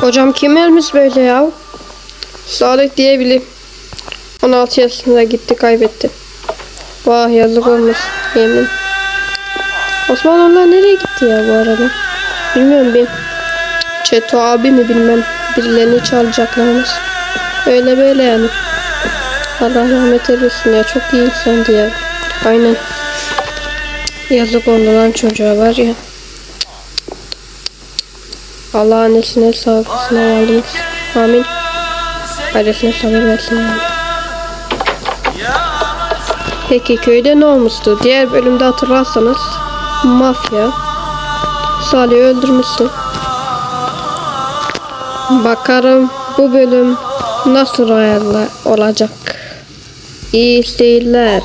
Hocam kim ölmüş böyle ya? Sadık diye biri 16 yaşında gitti kaybetti. Vah yazık olmuş yemin. Osman onlar nereye gitti ya bu arada? Bilmiyorum bir Çeto abi mi bilmem birilerini çalacaklarmış. Öyle böyle yani. Allah rahmet eylesin ya çok iyi insandı ya. Aynen. Yazık oldu lan çocuğa var ya. Allah annesine sağlıklısına yardımcı. Amin. Ailesine sabır versin. Amin. Peki köyde ne olmuştu? Diğer bölümde hatırlarsanız mafya Salih'i öldürmüştü. Bakarım bu bölüm nasıl ayarla olacak. İyi seyirler.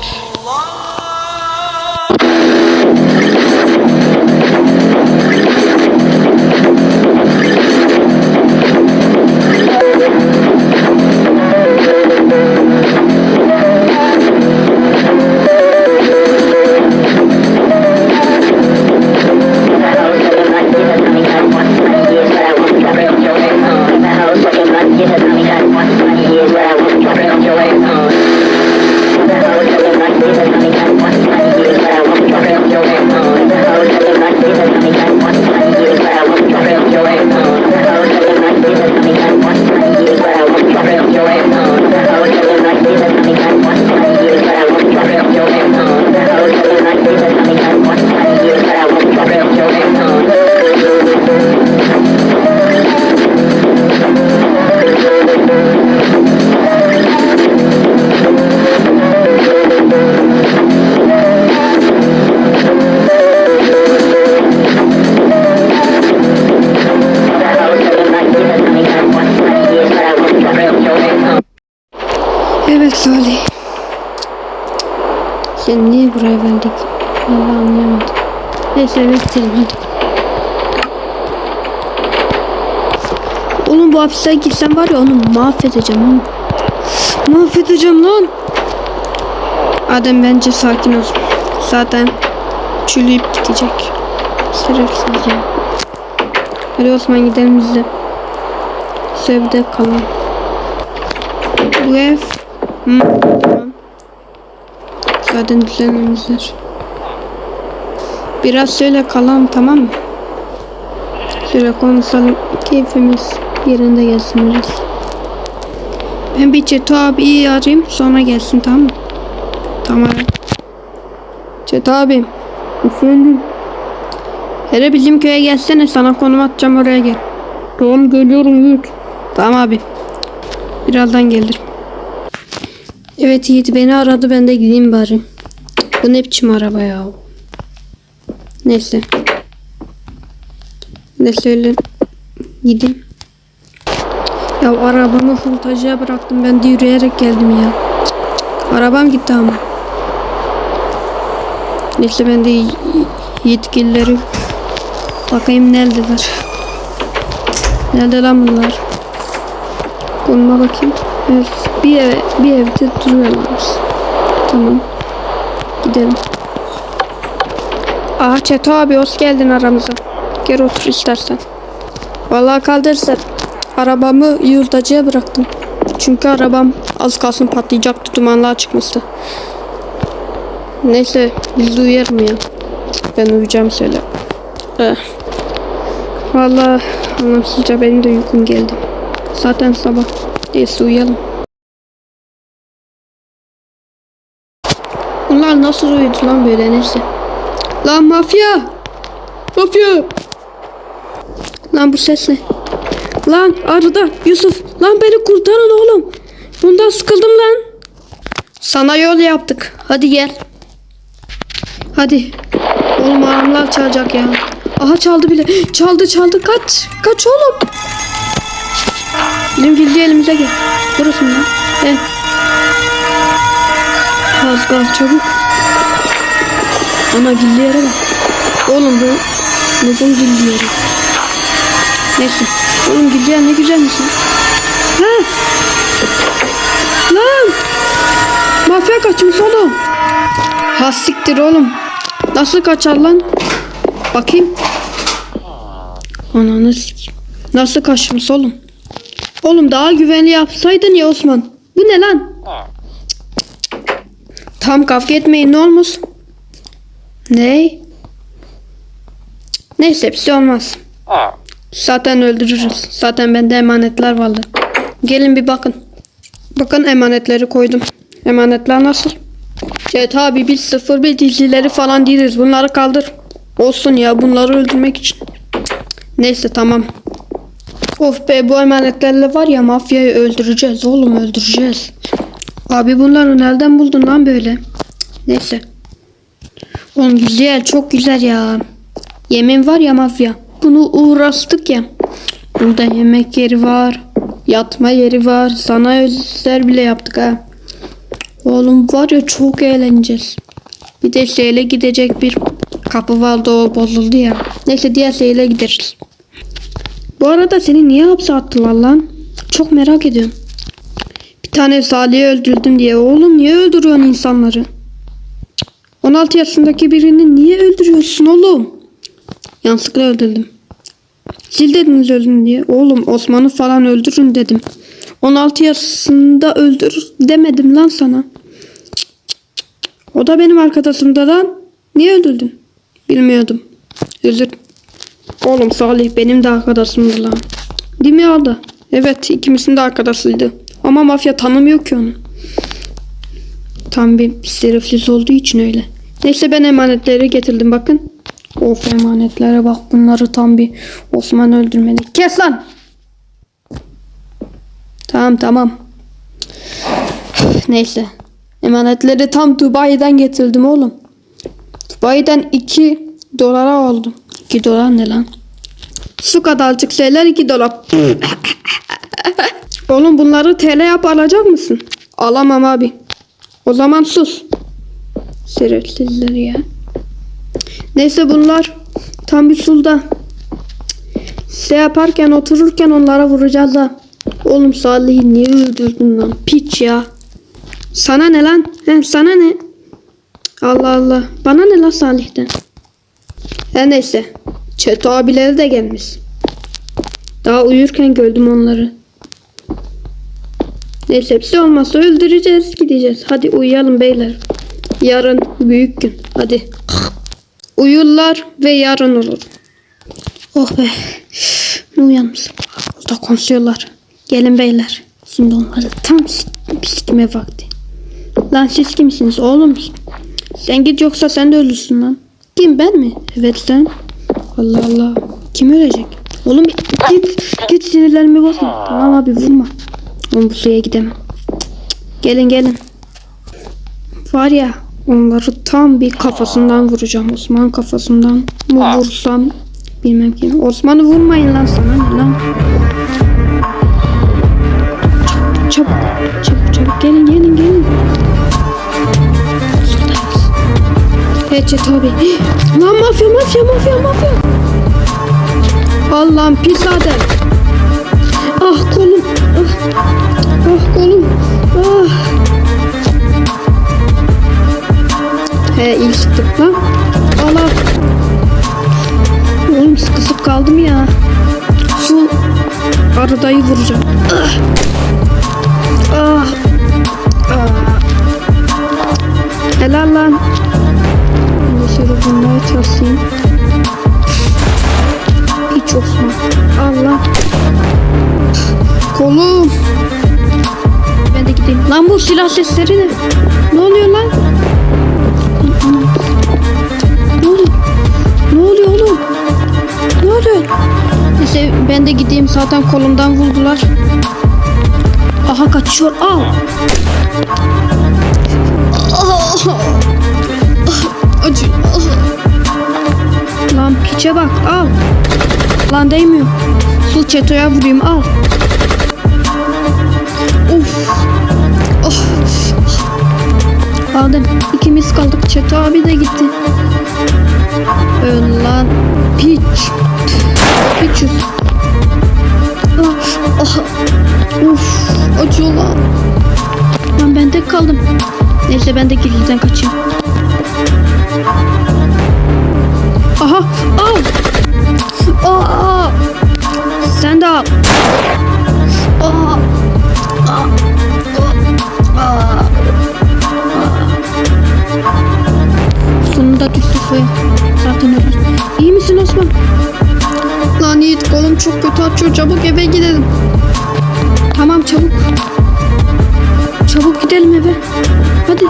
Evet Salih. Sen niye buraya verdik? Vallahi anlayamadım. Neyse eve gidelim hadi. Oğlum bu hapisten gitsem var ya onu mahvedeceğim onu. Mahvedeceğim lan. Adem bence sakin ol. Zaten çürüyüp gidecek. Şerefsiz ya. Hadi Osman gidelim biz de. Sevde kalalım. Bu ev Hı, tamam. Zaten düzenlemişler. Biraz şöyle kalalım tamam mı? Şöyle konuşalım. Keyfimiz yerinde gelsin biraz. Ben bir Çeto abiyi arayayım sonra gelsin tamam mı? Tamam. Çeto abi. Efendim. Hele bizim köye gelsene sana konum atacağım oraya gel. Tamam geliyorum Yiğit. Tamam abi. Birazdan gelirim. Evet Yiğit beni aradı ben de gideyim bari. Bu ne biçim araba ya? Neyse. Ne söyle? Gideyim. Ya arabamı voltajıya bıraktım ben de yürüyerek geldim ya. Arabam gitti ama. Neyse ben de yetkilileri bakayım neredeler. Nerede lan bunlar? Konuma bakayım. Evet, bir eve, bir evde duruyorlarmış. Tamam. Gidelim. Aa Çeto abi hoş geldin aramıza. Gel otur istersen. Vallahi kaldırırsa arabamı yurtacıya bıraktım. Çünkü arabam az kalsın patlayacaktı. Dumanlığa çıkmıştı. Neyse biz uyarım ya. Ben uyuyacağım söyle. Eh. Vallahi anlamsızca benim de uykum geldi. Zaten sabah. Neyse uyuyalım. Nasıl uyudu lan böyle neyse. Lan mafya! Mafya! Lan bu ses ne? Lan Arda, Yusuf, lan beni kurtarın oğlum. Bundan sıkıldım lan. Sana yol yaptık. Hadi gel. Hadi. Oğlum ağamlar çalacak ya. Aha çaldı bile. Çaldı çaldı kaç. Kaç oğlum. Bizim gildi elimize gel. Burası mı lan? He. Az kal çabuk. Ana gildi yere bak. Oğlum bu Nubul diyoruz. Neyse. Oğlum güzel ne güzel misin? Ha? Lan! Mafya kaçmış oğlum. Ha siktir oğlum. Nasıl kaçar lan? Bakayım. Ananı sikeyim. Nasıl kaçmış oğlum? Oğlum daha güvenli yapsaydın ya Osman. Bu ne lan? Tam kavga etmeyin ne olmuş? Ne? Neyse bir şey olmaz. Zaten öldürürüz. Zaten bende emanetler vardı. Gelin bir bakın. Bakın emanetleri koydum. Emanetler nasıl? Evet abi biz sıfır bir dizileri falan değiliz. Bunları kaldır. Olsun ya bunları öldürmek için. Neyse tamam. Of be bu emanetlerle var ya mafyayı öldüreceğiz oğlum öldüreceğiz. Abi bunları nereden buldun lan böyle? Neyse. Oğlum güzel çok güzel ya. Yemin var ya mafya. Bunu uğraştık ya. Burada yemek yeri var. Yatma yeri var. Sana özel bile yaptık ha. Oğlum var ya çok eğleneceğiz. Bir de şeyle gidecek bir kapı vardı o bozuldu ya. Neyse diğer şeyle gideriz. Bu arada seni niye hapse attılar lan? Çok merak ediyorum. Bir tane Salih'i öldürdüm diye. Oğlum niye öldürüyorsun insanları? Cık, 16 yaşındaki birini niye öldürüyorsun oğlum? Yanlışlıkla öldürdüm. Sil dediniz öldün diye. Oğlum Osman'ı falan öldürün dedim. 16 yaşında öldür demedim lan sana. O da benim arkadaşımda lan. Niye öldürdün? Bilmiyordum. Özür Oğlum Salih benim de arkadaşımdı lan. Değil mi Arda? Evet ikimizin de arkadaşıydı. Ama mafya tanımıyor ki onu. Tam bir şerefsiz olduğu için öyle. Neyse ben emanetleri getirdim bakın. Of emanetlere bak bunları tam bir Osman öldürmedi. Kes lan! Tamam tamam. Neyse. Emanetleri tam Dubai'den getirdim oğlum. Dubai'den 2 dolara oldu. 2 dolar ne lan? Şu kadarcık şeyler 2 dolar. oğlum bunları TL yap alacak mısın? Alamam abi. O zaman sus. Şerefsizler ya. Neyse bunlar tam bir sulda. Şey yaparken otururken onlara vuracağız da. Oğlum Salih'i niye öldürdün lan? Piç ya. Sana ne lan? He, sana ne? Allah Allah. Bana ne lan Salih'ten? Her neyse. Çeto abileri de gelmiş. Daha uyurken gördüm onları. Neyse bir şey olmazsa öldüreceğiz gideceğiz. Hadi uyuyalım beyler. Yarın büyük gün. Hadi. Uyurlar ve yarın olur. Oh be. Ne uyanmış. Burada konuşuyorlar. Gelin beyler. Şimdi onları tam sikime vakti. Lan siz kimsiniz oğlum? Sen git yoksa sen de ölürsün lan. Kim ben mi? Evet sen. Allah Allah. Kim ölecek? Oğlum git. Git sinirlerimi bozma. Tamam abi vurma. Oğlum bu suya gidemem. Gelin gelin. Var ya onları tam bir kafasından vuracağım. Osman kafasından mı vursam bilmem ki. Osman'ı vurmayın lan sana ne lan. Çabuk çabuk çabuk çabuk gelin gelin gelin. Şuradayız. Peçe tabi. Lan mafya mafya mafya mafya. Allah'ım pis adam. Ah kolum. Ah, ah kolum. Ah. He iyi sıktık lan. Allah. Oğlum sıkışıp kaldım ya. Şu arıdayı vuracağım. Ah. Ah. Ah. Helal lan. Şimdi şöyle vurmaya çalışayım. Hiç Osman. Allah. Kolum. Ben de gideyim. Lan bu silah sesleri ne? Ne oluyor lan? Neyse ben de gideyim zaten kolumdan vurdular. Aha kaçıyor. Al. Ah. Acı. Lan piçe bak al. Lan değmiyor. Su çetoya vurayım al. Of. Oh. Aldım. İkimiz kaldık. Çeto abi de gitti. Öl lan. Piç. Piçüz. Ah, ah. Uf, acıyor lan. Lan ben tek kaldım. Neyse ben de gizliden kaçayım. Çok kötü açıyor. Çabuk eve gidelim. Tamam çabuk. Çabuk gidelim eve. Hadi.